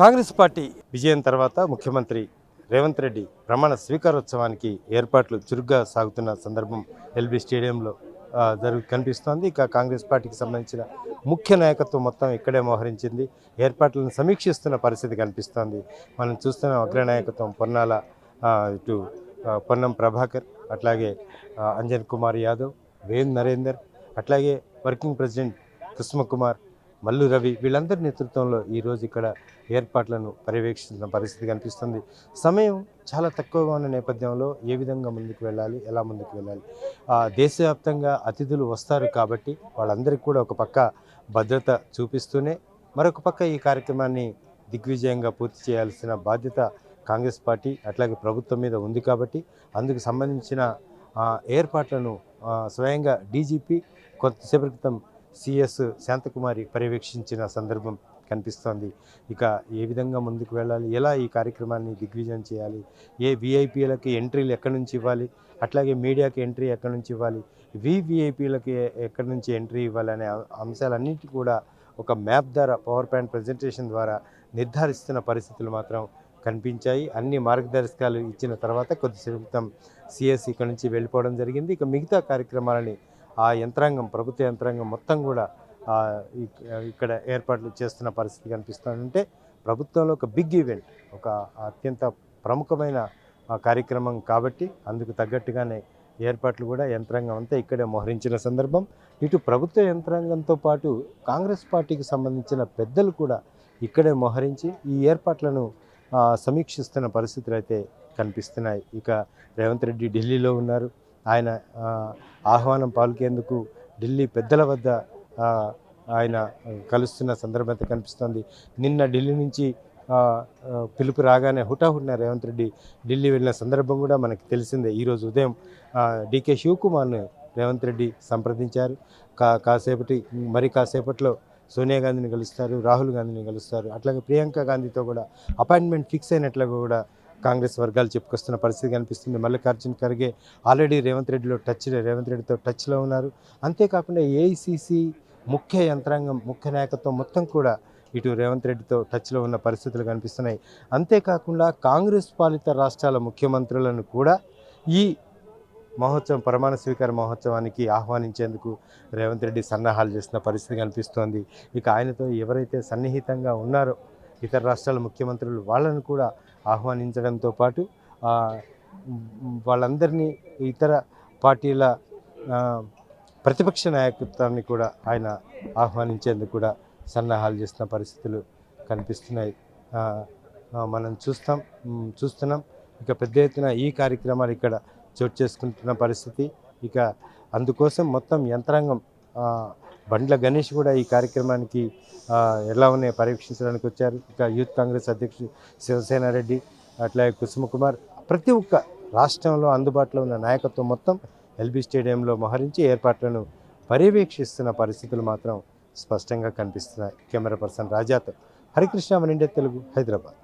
Congress party విజయం తర్వాత ముఖ్యమంత్రి రేవంత్ రెడ్డి ప్రమాణ స్వీకారోత్సవానికి ఏర్పాట్లు చురుగ్గా సాగుతున్న సందర్భం ఎల్బీ స్టేడియంలో జరుగు కనిపిస్తోంది. ఇక కాంగ్రెస్ పార్టీకి సంబంధించిన ముఖ్య నాయకత్వం మొత్తం ఇక్కడే మోహరించింది. ఏర్పాట్లను సమీక్షిస్తున్న పరిస్థితి కనిపిస్తోంది. మనం చూస్తున్న అగ్రనాయకత్వం పొన్నాల ఇటు పొన్నం ప్రభాకర్ అట్లాగే అంజన్ కుమార్ యాదవ్ వేన్ నరేందర్ అట్లాగే వర్కింగ్ ప్రెసిడెంట్ కుసుమకుమార్ మల్లు రవి వీళ్ళందరి నేతృత్వంలో ఈరోజు ఇక్కడ ఏర్పాట్లను పర్యవేక్షిస్తున్న పరిస్థితి కనిపిస్తుంది. సమయం చాలా తక్కువగా ఉన్న నేపథ్యంలో ఏ విధంగా ముందుకు వెళ్ళాలి ఎలా ముందుకు వెళ్ళాలి? ఆ, దేశవ్యాప్తంగా అతిథులు వస్తారు కాబట్టి వాళ్ళందరికీ కూడా ఒక పక్క భద్రత చూపిస్తూనే మరొక పక్క ఈ కార్యక్రమాన్ని దిగ్విజయంగా పూర్తి చేయాల్సిన బాధ్యత కాంగ్రెస్ పార్టీ అట్లాగే ప్రభుత్వం మీద ఉంది కాబట్టి అందుకు సంబంధించిన ఏర్పాట్లను స్వయంగా డీజీపీ కొంతసేపటి క్రితం సిఎస్ శాంతకుమారి పర్యవేక్షించిన సందర్భం కనిపిస్తోంది. ఇక ఏ విధంగా ముందుకు వెళ్ళాలి? ఎలా ఈ కార్యక్రమాన్ని దిగ్విజయం చేయాలి? ఏ విఐపీలకి ఎంట్రీలు ఎక్కడి నుంచి ఇవ్వాలి? అట్లాగే మీడియాకి ఎంట్రీ ఎక్కడి నుంచి ఇవ్వాలి? వివిఐపీలకి ఎక్కడి నుంచి ఎంట్రీ ఇవ్వాలి అనే అంశాలన్నింటి కూడా ఒక మ్యాప్ ద్వారా పవర్ పాయింట్ ప్రజెంటేషన్ ద్వారా నిర్ధారిస్తున్న పరిస్థితులు మాత్రం కనిపించాయి. అన్ని మార్గదర్శకాలు ఇచ్చిన తర్వాత కొద్దిసేపు క్రితం సిఎస్ ఇక్కడ నుంచి వెళ్ళిపోవడం జరిగింది. ఇక మిగతా కార్యక్రమాలని ఆ యంత్రాంగం ప్రభుత్వ యంత్రాంగం మొత్తం కూడా ఇక్కడ ఏర్పాట్లు చేస్తున్న పరిస్థితి కనిపిస్తుందంటే ప్రభుత్వంలో ఒక బిగ్ ఈవెంట్ ఒక అత్యంత ప్రముఖమైన కార్యక్రమం కాబట్టి అందుకు తగ్గట్టుగానే ఏర్పాట్లు కూడా యంత్రాంగం అంతా ఇక్కడే మోహరించిన సందర్భం. ఇటు ప్రభుత్వ యంత్రాంగంతో పాటు కాంగ్రెస్ పార్టీకి సంబంధించిన పెద్దలు కూడా ఇక్కడే మోహరించి ఈ ఏర్పాట్లను సమీక్షిస్తున్న పరిస్థితులు అయితే కనిపిస్తున్నాయి. ఇక రేవంత్ రెడ్డి ఢిల్లీలో ఉన్నారు. ఆయన ఆహ్వానం పాల్గొనేందుకు ఢిల్లీ పెద్దల వద్ద ఆయన కలుస్తున్న సందర్భం కనిపిస్తోంది. నిన్న ఢిల్లీ నుంచి పిలుపు రాగానే హుటాహుటిన రేవంత్ రెడ్డి ఢిల్లీ వెళ్ళిన సందర్భం కూడా మనకి తెలిసిందే. ఈరోజు ఉదయం డికే శివకుమార్ను రేవంత్ రెడ్డి సంప్రదించారు. కా కాసేపటి మరి కాసేపట్లో సోనియా గాంధీని కలుస్తారు రాహుల్ గాంధీని కలుస్తారు. అట్లాగే ప్రియాంక గాంధీతో కూడా అపాయింట్మెంట్ ఫిక్స్ అయినట్లుగా కూడా కాంగ్రెస్ వర్గాలు చెప్పుకొస్తున్న పరిస్థితి కనిపిస్తుంది. మల్లికార్జున్ ఖర్గే ఆల్రెడీ రేవంత్ రెడ్డిలో టచ్ రేవంత్ రెడ్డితో టచ్లో ఉన్నారు. అంతేకాకుండా ఏఐసిసి ముఖ్య యంత్రాంగం ముఖ్య నాయకత్వం మొత్తం కూడా ఇటు రేవంత్ రెడ్డితో టచ్లో ఉన్న పరిస్థితులు కనిపిస్తున్నాయి. అంతేకాకుండా కాంగ్రెస్ పాలిత రాష్ట్రాల ముఖ్యమంత్రులను కూడా ఈ మహోత్సవం ప్రమాణ స్వీకార మహోత్సవానికి ఆహ్వానించేందుకు రేవంత్ రెడ్డి సన్నాహాలు చేస్తున్న పరిస్థితి కనిపిస్తోంది. ఇక ఆయనతో ఎవరైతే సన్నిహితంగా ఉన్నారో ఇతర రాష్ట్రాల ముఖ్యమంత్రులు వాళ్ళను కూడా ఆహ్వానించడంతో పాటు వాళ్ళందరినీ ఇతర పార్టీల ప్రతిపక్ష నాయకత్వాన్ని కూడా ఆయన ఆహ్వానించేందుకు కూడా సన్నాహాలు చేస్తున్న పరిస్థితులు కనిపిస్తున్నాయి. మనం చూస్తాం చూస్తున్నాం. ఇక పెద్ద ఎత్తున ఈ కార్యక్రమాలు ఇక్కడ చోటు చేసుకుంటున్న పరిస్థితి. ఇక అందుకోసం మొత్తం యంత్రాంగం బండ్ల గణేష్ కూడా ఈ కార్యక్రమానికి ఎలా ఉన్నాయో పరీక్షించడానికి వచ్చారు. ఇంకా యూత్ కాంగ్రెస్ అధ్యక్షుడు శివసేన రెడ్డి అట్లాగే కుసుమకుమార్ ప్రతి ఒక్క రాష్ట్రంలో అందుబాటులో ఉన్న నాయకత్వం మొత్తం ఎల్బీ స్టేడియంలో మోహరించి ఏర్పాట్లను పర్యవేక్షిస్తున్న పరిస్థితులు మాత్రం స్పష్టంగా కనిపిస్తున్నాయి. కెమెరా పర్సన్ రాజాతో హరికృష్ణ మన ఇండియా తెలుగు హైదరాబాద్.